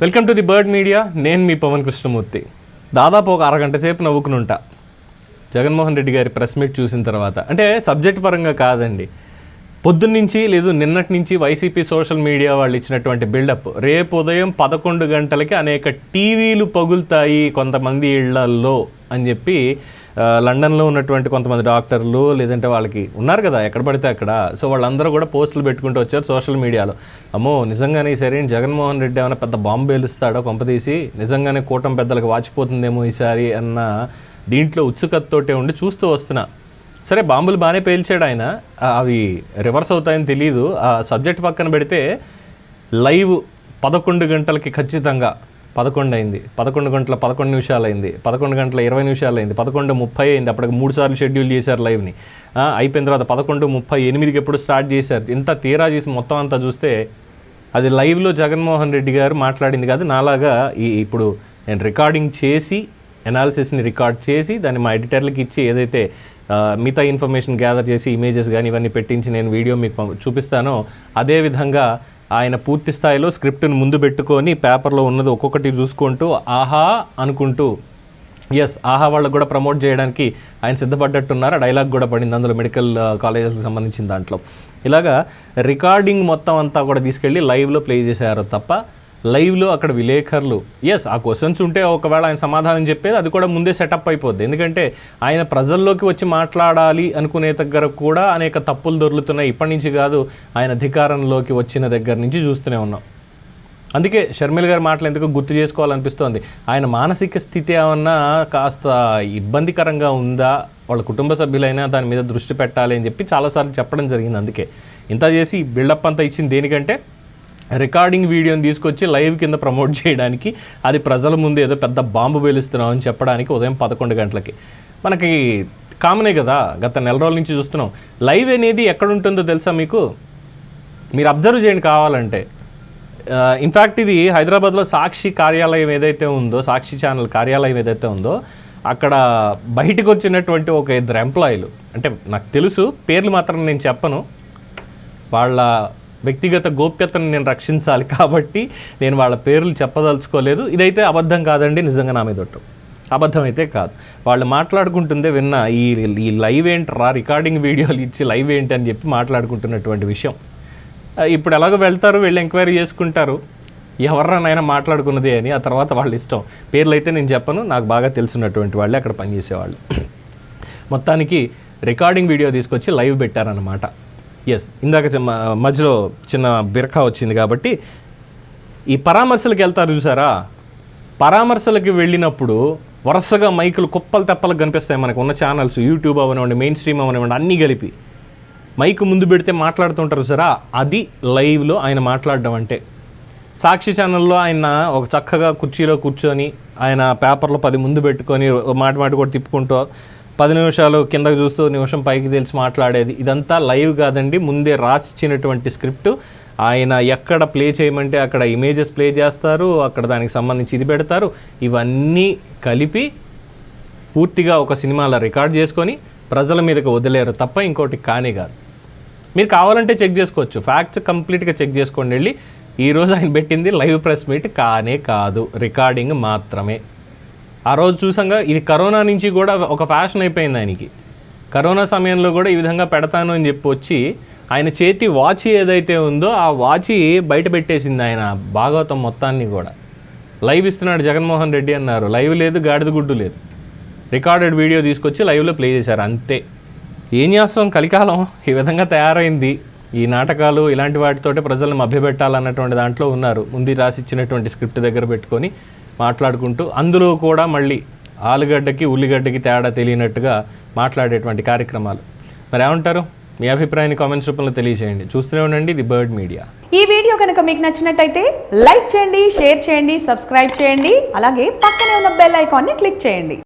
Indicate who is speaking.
Speaker 1: Welcome to the bird media. నేను మీ పవన్ కృష్ణమూర్తి. దాదాపు ఒక అరగంట సేపు నవ్వుకునుంటా. జగన్మోహన్ రెడ్డి గారి ప్రెస్ మీట్ చూసిన తర్వాత. అంటే సబ్జెక్ట్ పరంగా కాదండి. పొద్దున్నుంచి లేదు నిన్నటి నుంచి వైసీపీ సోషల్ మీడియా వాళ్ళు ఇచ్చినటువంటి బిల్డప్. రేపు ఉదయం పదకొండు గంటలకి అనేక టీవీలు పగులుతాయి కొంతమంది ఇళ్ళల్లో అని చెప్పి లండన్లో ఉన్నటువంటి కొంతమంది డాక్టర్లు లేదంటే వాళ్ళకి ఉన్నారు కదా ఎక్కడ పడితే అక్కడ. సో వాళ్ళందరూ కూడా పోస్టులు పెట్టుకుంటూ వచ్చారు సోషల్ మీడియాలో. అమ్మో నిజంగానే ఈసారి జగన్మోహన్ రెడ్డి ఏమైనా పెద్ద బాంబు పేలుస్తాడో కొంపదీసి నిజంగానే కూటమి పెద్దలకు వాచిపోతుందేమో ఈసారి అన్న దీంట్లో ఉత్సుకతతోటే ఉండి చూస్తూ వస్తున్నా. సరే బాంబులు బాగానే పేల్చాడు ఆయన. అవి రివర్స్ అవుతాయని తెలియదు ఆ సబ్జెక్ట్ పక్కన పెడితే లైవ్ పదకొండు గంటలకి ఖచ్చితంగా పదకొండు అయింది. పదకొండు గంటల పదకొండు నిమిషాలు అయింది. పదకొండు గంటల ఇరవై నిమిషాలు అయింది. పదకొండు ముప్పై అయింది. అప్పటికి మూడు సార్లు షెడ్యూల్ చేశారు లైవ్ని. అయిపోయిన తర్వాత పదకొండు ముప్పై ఎనిమిదికి ఎప్పుడు స్టార్ట్ చేశారు? ఇంత తీరా చేసి మొత్తం అంతా చూస్తే అది లైవ్లో జగన్మోహన్ రెడ్డి గారు మాట్లాడింది కాదు నాలాగా ఈ ఇప్పుడు నేను రికార్డింగ్ చేసి ఎనాలిసిస్ని రికార్డ్ చేసి దాన్ని మా ఎడిటర్లకి ఇచ్చి ఏదైతే మిగతా ఇన్ఫర్మేషన్ గ్యాదర్ చేసి ఇమేజెస్ కానీ ఇవన్నీ పెట్టించి నేను వీడియో మీకు చూపిస్తానో అదేవిధంగా ఆయన పూర్తి స్థాయిలో స్క్రిప్ట్ని ముందు పెట్టుకొని పేపర్లో ఉన్నది ఒక్కొక్కటి చూసుకుంటూ ఆహా అనుకుంటూ ఎస్ ఆహా వాళ్ళకు కూడా ప్రమోట్ చేయడానికి ఆయన సిద్ధపడ్డట్టున్నారు. ఆ డైలాగ్ కూడా పడింది అందులో మెడికల్ కాలేజెస్కి uh, సంబంధించిన దాంట్లో. ఇలాగా రికార్డింగ్ మొత్తం అంతా కూడా తీసుకెళ్ళి లైవ్లో ప్లే చేశారు తప్ప లైవ్లో అక్కడ విలేకరులు ఎస్ ఆ క్వశ్చన్స్ ఉంటే ఒకవేళ ఆయన సమాధానం చెప్పేది అది కూడా ముందే సెటప్ అయిపోద్ది. ఎందుకంటే ఆయన ప్రజల్లోకి వచ్చి మాట్లాడాలి అనుకునే దగ్గర కూడా అనేక తప్పులు దొరుకుతున్నాయి ఇప్పటి నుంచి కాదు ఆయన అధికారంలోకి వచ్చిన దగ్గర నుంచి చూస్తూనే ఉన్నాం. అందుకే షర్మిల గారి మాటలు ఎందుకు గుర్తు చేసుకోవాలనిపిస్తోంది. ఆయన మానసిక స్థితి ఏమన్నా కాస్త ఇబ్బందికరంగా ఉందా? వాళ్ళ కుటుంబ సభ్యులైనా దాని మీద దృష్టి పెట్టాలి అని చెప్పి చాలాసార్లు చెప్పడం జరిగింది అందుకే. ఇంత చేసి బిల్డప్ అంతా ఇచ్చింది దేనికంటే రికార్డింగ్ వీడియోని తీసుకొచ్చి లైవ్ కింద ప్రమోట్ చేయడానికి అది ప్రజల ముందు ఏదో పెద్ద బాంబు పేలుస్తున్నామని చెప్పడానికి ఉదయం పదకొండు గంటలకి. మనకి కామనే కదా గత నెల రోజుల నుంచి చూస్తున్నాం. లైవ్ అనేది ఎక్కడ ఉంటుందో తెలుసా మీకు? మీరు అబ్జర్వ్ చేయండి కావాలంటే. ఇన్ఫ్యాక్ట్ ఇది హైదరాబాద్లో సాక్షి కార్యాలయం ఏదైతే ఉందో సాక్షి ఛానల్ కార్యాలయం ఏదైతే ఉందో అక్కడ బయటకు వచ్చినటువంటి ఒక ఇద్దరు ఎంప్లాయీలు అంటే నాకు తెలుసు పేర్లు మాత్రం నేను చెప్పను. వాళ్ళ వ్యక్తిగత గోప్యతను నేను రక్షించాలి కాబట్టి నేను వాళ్ళ పేర్లు చెప్పదలుచుకోలేదు. ఇదైతే అబద్ధం కాదండి నిజంగా నా మీద అబద్ధం అయితే కాదు. వాళ్ళు మాట్లాడుకుంటుందే విన్నా ఈ ఈ లైవ్ ఏంట్రా రికార్డింగ్ వీడియోలు ఇచ్చి లైవ్ ఏంటి అని చెప్పి మాట్లాడుకుంటున్నటువంటి విషయం. ఇప్పుడు ఎలాగో వెళ్తారు వీళ్ళు ఎంక్వైరీ చేసుకుంటారు. ఎవరినైనా మాట్లాడుకున్నది అని ఆ తర్వాత వాళ్ళ ఇష్టం. పేర్లు అయితే నేను చెప్పను నాకు బాగా తెలిసినటువంటి వాళ్ళే అక్కడ పనిచేసేవాళ్ళు. మొత్తానికి రికార్డింగ్ వీడియో తీసుకొచ్చి లైవ్ పెట్టారన్నమాట. ఎస్ ఇందాక మధ్యలో చిన్న బిరఖా వచ్చింది కాబట్టి ఈ పరామర్శలకు వెళ్తారు చూసారా? పరామర్శలకు వెళ్ళినప్పుడు వరుసగా మైకులు కుప్పలు తెప్పలు కనిపిస్తాయి మనకు. ఉన్న ఛానల్స్ యూట్యూబ్ అవనివ్వండి మెయిన్ స్ట్రీమ్ అవనివ్వండి అన్నీ కలిపి. మైక్ ముందు పెడితే మాట్లాడుతుంటారు సరా అది లైవ్లో ఆయన మాట్లాడడం అంటే. సాక్షి ఛానల్లో ఆయన ఒక చక్కగా కుర్చీలో కూర్చొని ఆయన పేపర్లో పది ముందు పెట్టుకొని మాట మాట కూడా తిప్పుకుంటూ పది నిమిషాలు కిందకు చూస్తూ నిమిషం పైకి తెలిసి మాట్లాడేది. ఇదంతా లైవ్ కాదండి. ముందే రాసిచ్చినటువంటి స్క్రిప్ట్. ఆయన ఎక్కడ ప్లే చేయమంటే అక్కడ ఇమేజెస్ ప్లే చేస్తారు. అక్కడ దానికి సంబంధించి ఇది పెడతారు. ఇవన్నీ కలిపి పూర్తిగా ఒక సినిమాలో రికార్డ్ చేసుకొని ప్రజల మీదకి వదిలేరు తప్ప ఇంకోటి కానే కాదు. మీరు కావాలంటే చెక్ చేసుకోవచ్చు. ఫ్యాక్ట్స్ కంప్లీట్గా చెక్ చేసుకోండి వెళ్ళి. ఈరోజు ఆయన పెట్టింది లైవ్ ప్రెస్ మీట్ కానే కాదు. రికార్డింగ్ మాత్రమే. ఆ రోజు చూసాంగా ఇది కరోనా నుంచి కూడా ఒక ఫ్యాషన్ అయిపోయింది ఆయనకి. కరోనా సమయంలో కూడా ఈ విధంగా పెడతాను అని చెప్పి వచ్చి ఆయన చేతి వాచ్ ఏదైతే ఉందో ఆ వాచ్ బయట పెట్టేసింది ఆయన భాగవతం మొత్తాన్ని కూడా. లైవ్ ఇస్తున్నాడు జగన్మోహన్ రెడ్డి అన్నారు. లైవ్ లేదు గాడిద గుడ్డు లేదు. రికార్డెడ్ వీడియో తీసుకొచ్చి లైవ్లో ప్లే చేశారు అంతే. ఏం చేస్తాం కలికాలం ఈ విధంగా తయారైంది. ఈ నాటకాలు ఇలాంటి వాటితోటే ప్రజలను మభ్యపెట్టాలన్నటువంటి దాంట్లో ఉన్నారు. ముందు రాసిచ్చినటువంటి స్క్రిప్ట్ దగ్గర పెట్టుకొని మాట్లాడుకుంటూ అందులో కూడా మళ్ళీ ఆలుగడ్డకి ఉల్లిగడ్డకి తేడా తెలియనట్టుగా మాట్లాడేటువంటి కార్యక్రమాలు. మరి ఏమంటారు? మీ అభిప్రాయాన్ని కామెంట్స్ రూపంలో తెలియజేయండి. చూస్తూనే ఉండండి ది బర్డ్ మీడియా.
Speaker 2: ఈ వీడియో కనుక మీకు నచ్చినట్టయితే లైక్ చేయండి షేర్ చేయండి సబ్స్క్రైబ్ చేయండి అలాగే పక్కనే ఉన్న బెల్ ఐకాన్ని క్లిక్ చేయండి.